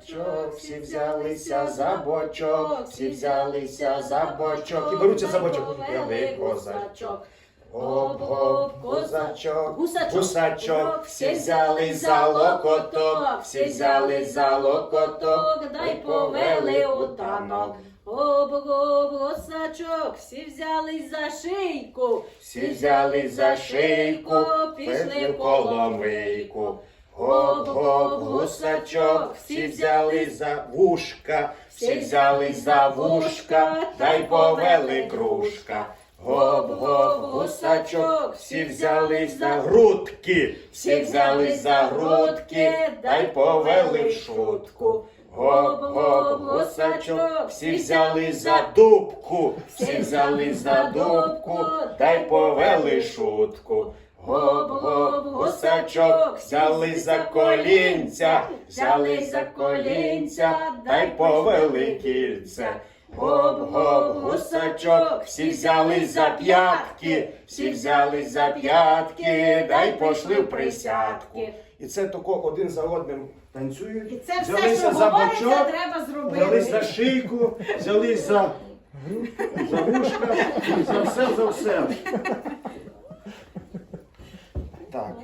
гусачок, всі взялися за бочок, всі взялися за бочок і беруться за бочок. Вели козачок. Гоп-гоп, козачок, Гусачок. гусачок, всі взяли за локоток, всі взяли за локоток, дай повели у танок. Гоп-гоп, гусачок, всі взялись за шийку. Всі взяли за шийку, пішли в коломийку. Гоп-гоп, гусачок, всі взяли за вушка, всі взяли за вушка, та й повели кружка. Гоп-гоп, гусачок, всі взяли за грудки, всі взяли за грудки, та й повели в шутку. Гоп-гоп, гусачок, всі взяли за дубку, всі взяли за дубку, та й повели шутку. Гоп-гоп, гусачок, взяли за колінця, взяли за колінця, та й повели кільце. Гоп-гоп, гусачок, качок, всі взялись за п'ятки, всі взялись за п'ятки, дай пошли в присядку. І це тако один за одним танцюють. І це все, взялися що за говориться, бачок, треба зробити. взялись за шийку, взялись за, за вушка, за все, за все. Так.